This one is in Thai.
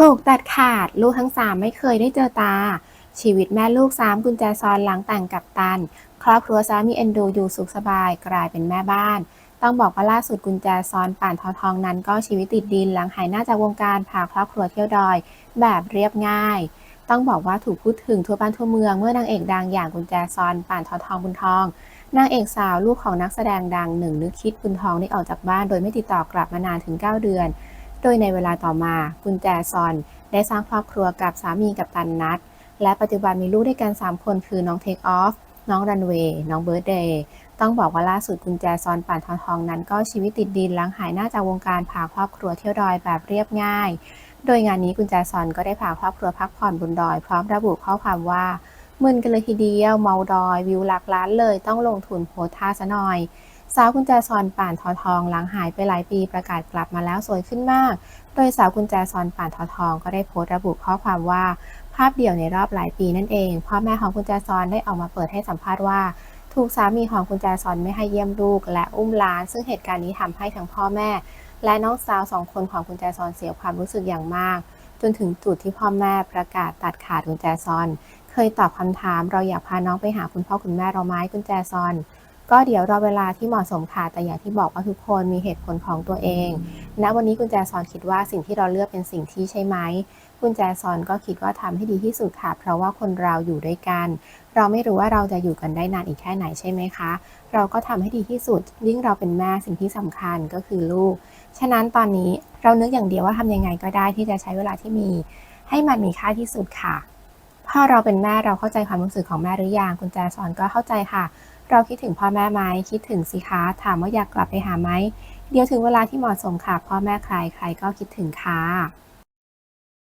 ถูกตัดขาดลูกทั้งสามไม่เคยได้เจอตา ชีวิตแม่ลูกสามกุญแจซอนหลังแต่งกับตัน ครอบครัวสามีเอ็นดูอยู่สุขสบายกลายเป็นแม่บ้าน ต้องบอกว่าล่าสุดกุญแจซอนป่านทอทองนั้นก็ชีวิตติดดินหลังหายหน้าจากวงการพาครอบครัวเที่ยวดอย แบบเรียบง่าย ต้องบอกว่าถูกพูดถึงทั่วบ้านทั่วเมืองเมื่อนางเอกดังอย่างกุญแจซอนป่านทอทองบุญทองนางเอกสาวลูกของนักแสดงดังหนึ่งนึกคิดบุญทองได้ออกจากบ้านโดยไม่ติดต่อกลับมานานถึง 9 เดือน โดยในเวลาต่อมากุญแจซอน ได้สร้างครอบครัวกับสามีกับตันนัทและปัจจุบันมีลูกด้วยกัน 3 คนคือน้องเทคออฟน้องรันเวย์น้องเบิร์ดเดย์ต้องบอกว่าล่าสุดกุญแจซอนป่านทองทองนั้น ก็ชีวิตติดดินหลังหายหน้าจากวงการพาครอบครัวเที่ยวดอยแบบเรียบง่าย โดยงานนี้กุญแจซอนก็ได้พาครอบครัวพักผ่อนบนดอย พร้อมระบุข้อความว่า มึนกันเลยทีเดียวเมาดอยวิวหลักล้านเลยต้องลงทุนโพท่าซะหน่อยสาวกุญแจซอนป่านทอทองหลังหายไปหลายปีประกาศกลับมาแล้วสวยขึ้นมาก โดยสาวกุญแจซอนป่านทอทองก็ได้โพสต์ระบุข้อความว่า ภาพเดี่ยวในรอบหลายปีนั่นเองพ่อแม่ของกุญแจซอนได้ออกมาเปิดให้สัมภาษณ์ว่า ถูกสามีของกุญแจซอนไม่ให้เยี่ยมลูก และอุ้มล้าน ซึ่งเหตุการณ์นี้ทำให้ทั้งพ่อแม่ และน้องสาวสองคนของกุญแจซอนเสียความรู้สึกอย่างมาก จนถึงจุดที่พ่อแม่ประกาศตัดขาดกุญแจซอน เคยตอบคำถามเราอยากพาน้องไปหาคุณพ่อคุณแม่เราไหมกุญแจซอน ก็เดี๋ยวรอเวลาที่เหมาะสมค่ะแต่อย่างที่บอกว่าทุกคนมีเหตุผลของตัวเองณวันนี้กุญแจซอนคิดว่าสิ่งที่เราเลือกเป็นสิ่งที่ใช่ไหมกุญแจซอนก็คิดว่าทำให้ดีที่สุดค่ะ เพราะว่าคนเราอยู่ด้วยกัน เราไม่รู้ว่าเราจะอยู่กันได้นานอีกแค่ไหนใช่ไหมคะ เราก็ทำให้ดีที่สุด ยิ่งเราเป็นแม่สิ่งที่สำคัญก็คือลูก ฉะนั้นตอนนี้เรานึกอย่างเดียวว่าทำยังไงก็ได้ที่จะใช้เวลาที่มี ให้มันมีค่าที่สุดค่ะ ถ้าเราเป็นแม่เราเข้าใจความรู้สึกของแม่หรือยังคุณแจสอนก็เข้าใจค่ะ เราคิดถึงพ่อแม่ไหมคิดถึงสิคะถามว่าอยากกลับไปหาไหมเดี๋ยวถึงเวลาที่เหมาะสมค่ะ พ่อแม่ใครใครก็คิดถึงค่ะ